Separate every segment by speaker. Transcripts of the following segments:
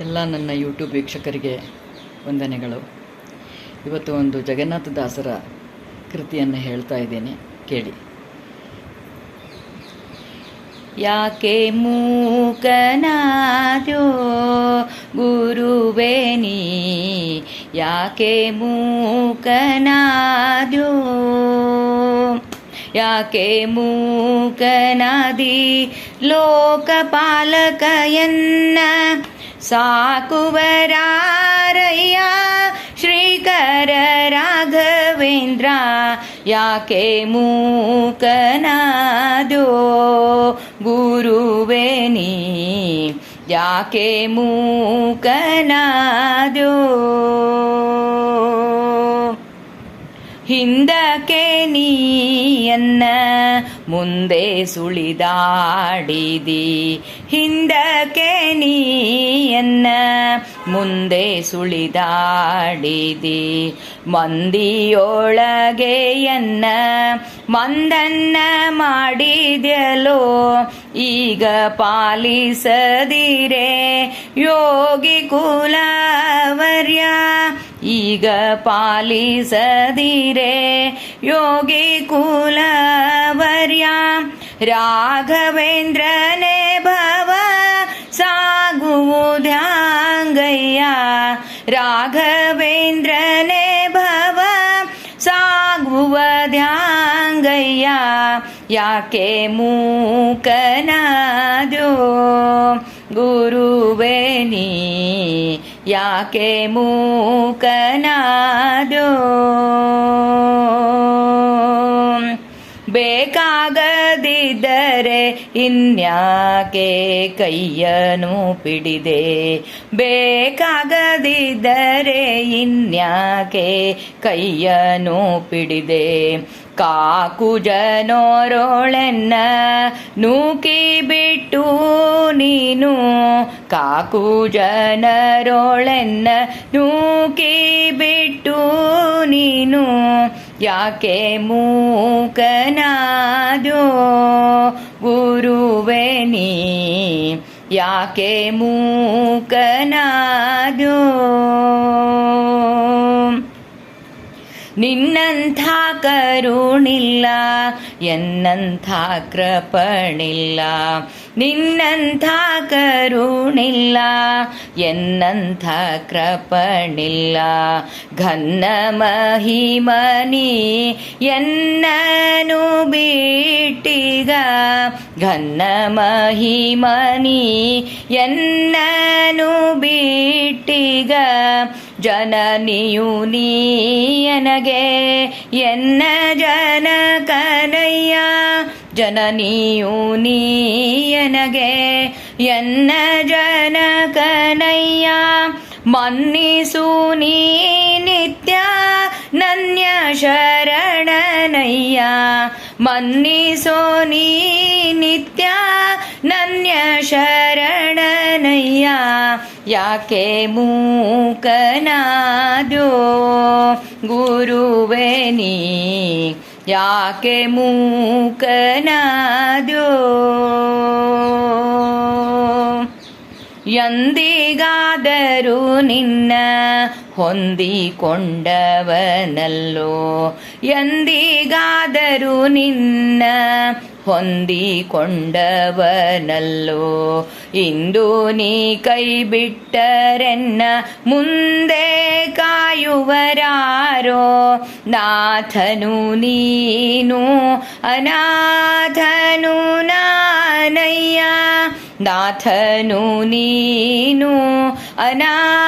Speaker 1: ಎಲ್ಲ ನನ್ನ ಯೂಟ್ಯೂಬ್ ವೀಕ್ಷಕರಿಗೆ ವಂದನೆಗಳು. ಇವತ್ತು ಒಂದು ಜಗನ್ನಾಥದಾಸರ ಕೃತಿಯನ್ನು ಹೇಳ್ತಾ ಇದ್ದೇನೆ, ಕೇಳಿ. ಯಾಕೆ ಮೂಕನಾದ್ಯೋ ಗುರುವೇನಿ ಯಾಕೆ ಮೂಕನಾದ್ಯೋ? ಯಾಕೆ ಮೂಕನಾದಿ ಲೋಕಪಾಲಕಯನ್ನ ಸಾಕುವರಾರಯ್ಯ ಶ್ರೀಕರ ರಾಘವೇಂದ್ರ ಯಾಕೆ ಮೂಕನಾದೋ ಗುರುವೇ ನೀ ಯಾಕೆ ಮೂಕನಾದೋ? ಹಿಂದಕ್ಕೆ ನೀಯನ್ನ ಮುಂದೆ ಸುಳಿದಾಡಿದಿ ಹಿಂದಕ್ಕೆ ನೀಯನ್ನ ಮುಂದೆ ಸುಳಿದಾಡಿದಿ ಮಂದಿಯೊಳಗೆಯನ್ನ ಮಂದನ್ನ ಮಾಡಿದ್ಯಲೋ ಈಗ ಪಾಲಿಸದಿರೆ ಯೋಗಿ ಕುಲವರ್ಯ ಈಗ ಪಾಲಿಸದಿರೆ ಯೋಗಿ ಕುಲವರ್ಯ ರಾಘವೇಂದ್ರನೇ ಯಾಕೆ ಮೂಕನಾದೋ? ಗುರುವೇ ನೀ ಯಾಕೆ ಮೂಕನಾದೋ? ಬೇಕಾಗದಿದ್ದರೆ ಇನ್ಯಾಕೆ ಕೈಯನು ಪಿಡಿದೆ? ಬೇಕಾಗದಿದ್ದರೆ ಇನ್ಯಾಕೆ ಕೈಯನು ಪಿಡಿದೆ? ಕಾಕು ಜನೋರೋಳೆನ್ನ ನೂಕಿ ಬಿಟ್ಟು ನೀನು ಕಾಕು ಜನರೊಳೆನ್ನ ನೂಕಿ ಬಿಟ್ಟು ನೀನು ಯಾಕೆ ಮೂಕನಾದೋ ಗುರುವೇ ನೀ? ಯಾಕೆ ಮೂಕನಾದೋ ನಿನ್ನಂಥ ಕರುಣಿಲ್ಲ, ಎನ್ನಂಥ ಕೃಪಣಿಲ್ಲ. ನಿನ್ನಂಥ ಕರುಣಿಲ್ಲ, ಎನ್ನಂಥ ಕೃಪಣಿಲ್ಲ. ಘನ್ನ ಮಹಿಮನಿ ಎನ್ನನು ಬಿಟ್ಟಿಗ ಘನ್ನ ಮಹಿಮನಿ ಎನ್ನನು ಬಿಟ್ಟಿಗ ಜನನಿಯು ನೀಯನಗೆ, ಎನ್ನ ಜನಕನಯ್ಯ ಜನನಿಯು ನೀಯನಗೆ, ಎನ್ನ ಜನಕನಯ್ಯ ಮನ್ನಿಸು ನೀ ನಿತ್ಯ ನನ್ಯ ಶರಣನಯ್ಯ. ಮನ್ನಿಸೋ ನೀ ನಿತ್ಯ ನನ್ಯ ಶರಣನಯ್ಯ ಯಾಕೆ ಮೂಕನಾದೋ? ಗುರುವೇ ನೀ ಯಾಕೆ ಮೂಕನಾದೋ? ಎಂದಿಗಾದರೂ ನಿನ್ನ ಹೊಂದಿಕೊಂಡವನಲ್ಲೋ? ಎಂದಿಗಾದರೂ ನಿನ್ನ ಹೊಂದಿಕೊಂಡವನಲ್ಲೋ ಇಂದು ನೀ ಕೈ ಬಿಟ್ಟರೆನ್ನ ಮುಂದೆ ಕಾಯುವರಾರೋ ನಾಥನು ನೀನು ಅನಾಥನು ನಾನಯ್ಯ ನಾಥನು ನೀನು ಅನಾಥನು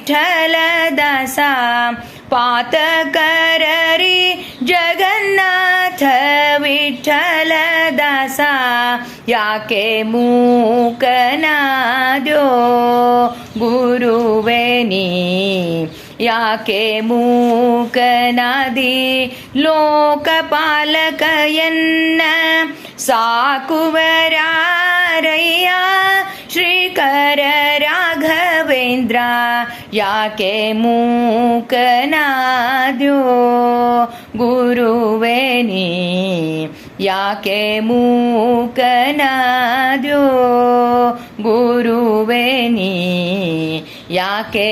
Speaker 1: ವಿಠಲ ದಾಸ ಪಾತಕರರಿ ಜಗನ್ನಾಥ ವಿಠಲ ದಾಸ ಯಾಕೆ ಮೂಕನಾದೋ ಗುರುವೇ ನೀ ಯಾಕೆ ಮೂಕನಾದಿ ಲೋಕಪಾಲಕಯನ್ನ ಸಾಕುವರಾರಯ್ಯ श्रीकरराघवेन्द्रा या के मूकनादो गुरुवेणी या के मूकनादो गुरुवेणी या के